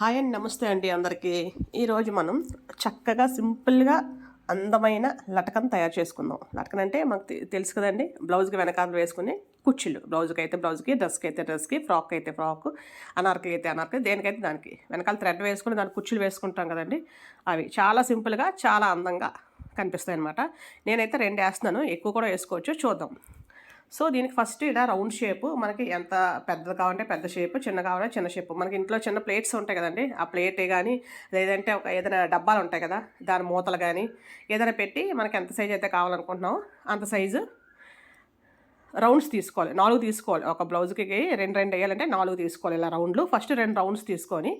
Hi అండి నమస్తే అండి అందరికీ. ఈరోజు మనం చక్కగా సింపుల్గా అందమైన లటకం తయారు చేసుకుందాం. లటకన్ అంటే మాకు తె- తెలుసు కదండి బ్లౌజ్కి వెనకాల వేసుకుని కుర్చీలు బ్లౌజ్కి అయితే బ్లౌజ్కి డ్రెస్కి అయితే డ్రెస్కి ఫ్రాక్ అయితే ఫ్రాక్ అనార్కి అయితే అనార్కి దేనికైతే దానికి వెనకాల థ్రెడ్ వేసుకుని దానికి కుర్చీలు వేసుకుంటాం కదండి అవి చాలా సింపుల్గా చాలా అందంగా కనిపిస్తాయి అనమాట నేనైతే రెండు వేస్తున్నాను ఎక్కువ కూడా వేసుకోవచ్చు చూద్దాం. సో దీనికి ఫస్ట్ ఇలా రౌండ్ షేప్ మనకి ఎంత పెద్దది కావాలంటే పెద్ద షేప్ చిన్న కావాలంటే చిన్న షేప్. మనకి ఇంట్లో చిన్న ప్లేట్స్ ఉంటాయి కదండి. ఆ ప్లేటే కానీ లేదంటే ఒక ఏదైనా డబ్బాలు ఉంటాయి కదా దాని మూతలు కానీ ఏదైనా పెట్టి మనకి ఎంత సైజ్ అయితే కావాలనుకుంటున్నామో అంత సైజు రౌండ్స్ తీసుకోవాలి. నాలుగు తీసుకోవాలి. ఒక బ్లౌజ్కి రెండు రెండు వేయాలంటే నాలుగు తీసుకోవాలి ఇలా రౌండ్లు. ఫస్ట్ రెండు రౌండ్స్ తీసుకొని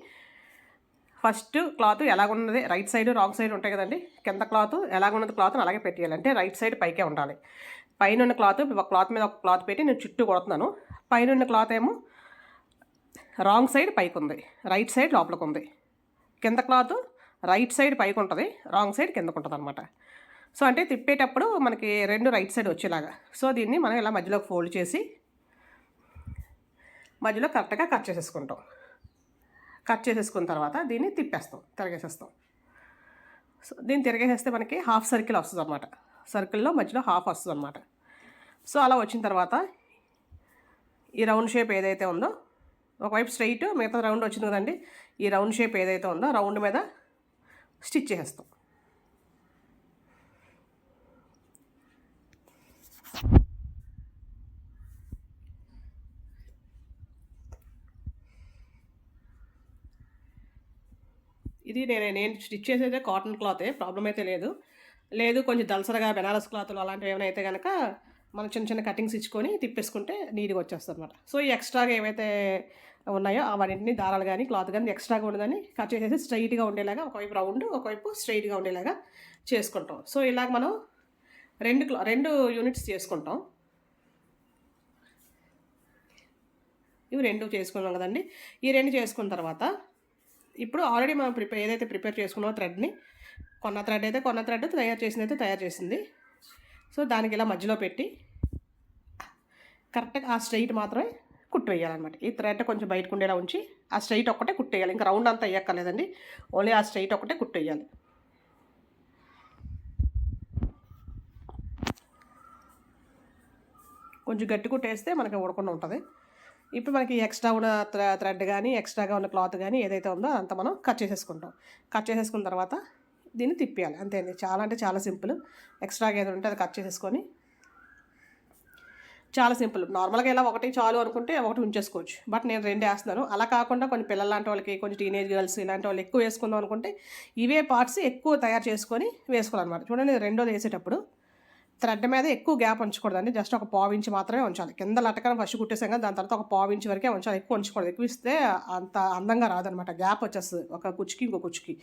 ఫస్ట్ క్లాత్ ఎలాగున్నది? రైట్ సైడ్ రాంగ్ సైడ్ ఉంటాయి కదండి. కింద క్లాత్ ఎలాగున్నది క్లాత్ అలాగే పెట్టేయాలంటే రైట్ సైడ్ పైకే ఉండాలి. పైన ఉన్న క్లాత్ ఒక క్లాత్ మీద ఒక క్లాత్ పెట్టి నేను చుట్టూ కొడుతున్నాను. పైన ఉన్న క్లాత్ ఏమో రాంగ్ సైడ్ పైకి ఉంది రైట్ సైడ్ లోపలికి ఉంది కింద క్లాత్ రైట్ సైడ్ పైకి ఉంటుంది రాంగ్ సైడ్ కిందకు ఉంటుంది అనమాట సో అంటే తిప్పేటప్పుడు మనకి రెండు రైట్ సైడ్ వచ్చేలాగా. సో దీన్ని మనం ఇలా మధ్యలోకి ఫోల్డ్ చేసి మధ్యలో కరెక్ట్గా కట్ చేసేసుకుంటాం. కట్ చేసేసుకున్న తర్వాత దీన్ని తిప్పేస్తాం తిరగేసేస్తాం. సో దీన్ని తిరగేసేస్తే మనకి హాఫ్ సర్కిల్ వస్తుంది అనమాట సర్కిల్లో మధ్యలో హాఫ్ వస్తుంది అనమాట సో అలా వచ్చిన తర్వాత ఈ రౌండ్ షేప్ ఏదైతే ఉందో ఒకవైపు స్ట్రైట్ మిగతా రౌండ్ వచ్చింది కదండి ఈ రౌండ్ షేప్ ఏదైతే ఉందో రౌండ్ మీద స్టిచ్ చేసేస్తాం. ఇది నేను నేను స్టిచ్ చేసేదే కాటన్ క్లాతే ప్రాబ్లం అయితే లేదు. లేదు కొంచెం దలసరగా బెనారస్ క్లాత్లు అలాంటివి ఏమైనా అయితే కనుక మనం చిన్న చిన్న కటింగ్స్ ఇచ్చుకొని తిప్పేసుకుంటే నీట్గా వచ్చేస్తుంది అనమాట సో ఈ ఎక్స్ట్రాగా ఏవైతే ఉన్నాయో అవన్నింటినీ దారాలు కానీ క్లాత్ కానీ ఎక్స్ట్రాగా ఉండదని కట్ చేసేసి స్ట్రైట్గా ఉండేలాగా ఒకవైపు రౌండ్ ఒకవైపు స్ట్రైట్గా ఉండేలాగా చేసుకుంటాం. సో ఇలాగ మనం రెండు క్లా రెండు యూనిట్స్ చేసుకుంటాం. ఇవి రెండు చేసుకున్నాం కదండి. ఈ రెండు చేసుకున్న తర్వాత ఇప్పుడు ఆల్రెడీ మనం ప్రిపేర్ ఏదైతే ప్రిపేర్ చేసుకున్నామో థ్రెడ్ని కొన్న థ్రెడ్ అయితే కొన్న థ్రెడ్ తయారు చేసింది అయితే తయారు చేసింది. సో దానికి ఇలా మధ్యలో పెట్టి కరెక్ట్గా ఆ స్ట్రైట్ మాత్రమే కుట్టు వేయాలన్నమాట ఈ థ్రెడ్ కొంచెం బయటకు ఉండేలా ఉంచి ఆ స్ట్రైట్ ఒక్కటే కుట్టు వేయాలి ఇంకా రౌండ్ అంతా వేయక్కర్లేదండి. ఓన్లీ ఆ స్ట్రైట్ ఒక్కటే కుట్టు వేయాలి కొంచెం గట్టి కుట్టేస్తే మనకి ఉడకుండా ఉంటుంది. ఇప్పుడు మనకి ఎక్స్ట్రా ఉన్న థ్రెడ్ కానీ ఎక్స్ట్రాగా ఉన్న క్లాత్ కానీ ఏదైతే ఉందో అంతా మనం కట్ చేసేసుకుంటాం. కట్ చేసేసుకున్న తర్వాత దీన్ని తిప్పేయాలి. అంతే అండి. చాలా అంటే చాలా సింపుల్. ఎక్స్ట్రాగా ఏదో ఉంటే అది కట్ చేసేసుకొని చాలా సింపుల్. నార్మల్గా ఇలా ఒకటి చాలు అనుకుంటే ఒకటి ఉంచేసుకోవచ్చు. బట్ నేను రెండు వేస్తున్నాను. అలా కాకుండా కొన్ని పిల్లల లాంటి వాళ్ళకి కొంచెం టీనేజ్ గర్ల్స్ ఇలాంటి వాళ్ళు ఎక్కువ వేసుకుందాం అనుకుంటే ఇవే పార్ట్స్ ఎక్కువ తయారు చేసుకొని వేసుకోవాలన్నమాట. చూడండి రెండోది వేసేటప్పుడు థ్రెడ్ మీద ఎక్కువ గ్యాప్ ఉంచకూడదండి. జస్ట్ ఒక పావించి మాత్రమే ఉంచాలి. కింద లటకన ఫస్ట్ కుట్టేసాం కదా దాని తర్వాత ఒక పావించి వరకే ఉంచాలి. ఎక్కువ ఉంచకూడదు. ఎక్కువ ఇస్తే అంత అందంగా రాదనమాట గ్యాప్ వచ్చేస్తుంది. ఒక కుచ్చుకి ఇంకో కుచ్చుకి.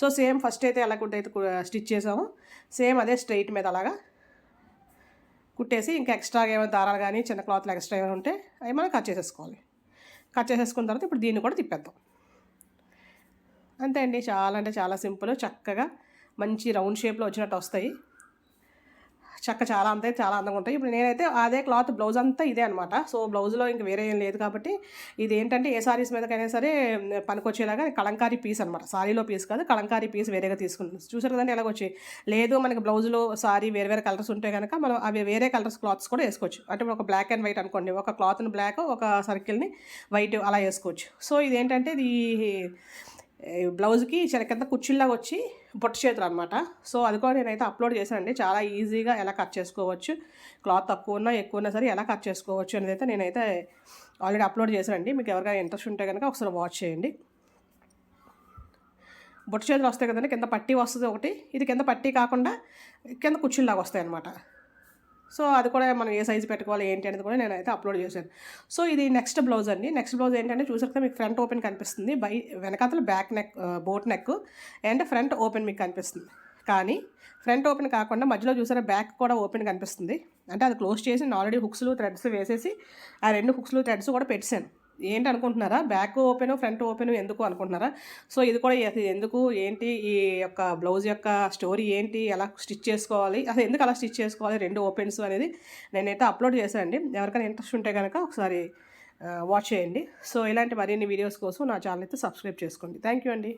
సో సేమ్ ఫస్ట్ అయితే ఎలా కుట్టయితే స్టిచ్ చేసాము సేమ్ అదే స్ట్రైట్ మీద అలాగా కుట్టేసి ఇంకా ఎక్స్ట్రాగా ఏమైనా దారాలు కానీ చిన్న క్లాత్లు ఎక్స్ట్రా ఏమైనా ఉంటే అవి మనం కట్ చేసేసుకోవాలి. కట్ చేసేసుకున్న తర్వాత ఇప్పుడు దీన్ని కూడా తిప్పేద్దాం. అంతే అండి. చాలా అంటే చాలా సింపుల్ చక్కగా మంచి రౌండ్ షేప్లో వచ్చినట్టు వస్తాయి. చక్క చాలా అంతే చాలా అందంగా ఉంటాయి. ఇప్పుడు నేనైతే అదే క్లాత్ బ్లౌజ్ అంతా ఇదే అనమాట సో బ్లౌజ్లో ఇంక వేరే ఏం లేదు కాబట్టి ఇది ఏంటంటే ఏ సారీస్ మీదకైనా సరే పనికొచ్చేలాగా కలంకారీ పీస్ అనమాట సారీలో పీస్ కాదు కలంకారీ పీస్ వేరేగా తీసుకుంటుంది చూసారు కదండి ఎలాగొచ్చి లేదు మనకి బ్లౌజ్లో సారీ వేరే వేరే కలర్స్ ఉంటే కనుక మనం అవి వేరే కలర్స్ క్లాత్స్ కూడా వేసుకోవచ్చు. అంటే ఒక బ్లాక్ అండ్ వైట్ అనుకోండి ఒక క్లాత్ని బ్లాక్ ఒక సర్కిల్ని వైట్ అలా వేసుకోవచ్చు. సో ఇది ఏంటంటే ఇది బ్లౌజ్కి చిన్న కింద కుర్చీలాగా వచ్చి బొట్టు చేతులు అనమాట సో అది కూడా నేనైతే అప్లోడ్ చేశానండి. చాలా ఈజీగా ఎలా కట్ చేసుకోవచ్చు క్లాత్ తక్కువ ఉన్నా ఎక్కువ ఉన్నా సరే ఎలా కట్ చేసుకోవచ్చు అనేది అయితే నేనైతే ఆల్రెడీ అప్లోడ్ చేశానండి. మీకు ఎవరికైనా ఇంట్రెస్ట్ ఉంటే కనుక ఒకసారి వాచ్ చేయండి. బొట్టు చేతులు వస్తాయి కదండి కింద పట్టీ వస్తుంది ఒకటి. ఇది కింద పట్టీ కాకుండా కింద కుర్చీలాగా వస్తాయి అనమాట సో అది కూడా మనం ఏ సైజు పెట్టుకోవాలి ఏంటి అనేది కూడా నేనైతే అప్లోడ్ చేశాను. సో ఇది నెక్స్ట్ బ్లౌజ్ అండి. నెక్స్ట్ బ్లౌజ్ ఏంటంటే చూసాక మీకు ఫ్రంట్ ఓపెన్ కనిపిస్తుంది. బై వెనకాతల back neck boat neck and front open మీకు కనిపిస్తుంది. కానీ ఫ్రంట్ ఓపెన్ కాకుండా మధ్యలో చూసారా బ్యాక్ కూడా ఓపెన్ కనిపిస్తుంది. అంటే అది క్లోజ్ చేసి ఆల్రెడీ హుక్స్లు థ్రెడ్స్ వేసేసి ఆ రెండు హుక్స్లు థ్రెడ్స్ కూడా పెట్టాను ఏంటి అనుకుంటున్నారా బ్యాక్ ఓపెన్ ఫ్రంట్ ఓపెన్ ఎందుకు అనుకుంటున్నారా? సో ఇది కూడా ఎందుకు ఏంటి ఈ యొక్క బ్లౌజ్ యొక్క స్టోరీ ఏంటి ఎలా స్టిచ్ చేసుకోవాలి అసలు ఎందుకు అలా స్టిచ్ చేసుకోవాలి రెండు ఓపెన్స్ అనేది నేనైతే అప్లోడ్ చేశానండి. ఎవరికైనా ఇంట్రెస్ట్ ఉంటే కనుక ఒకసారి వాచ్ చేయండి. సో ఇలాంటి మరిన్ని వీడియోస్ కోసం నా ఛానల్ అయితే సబ్స్క్రైబ్ చేసుకోండి. థ్యాంక్ యూ అండి.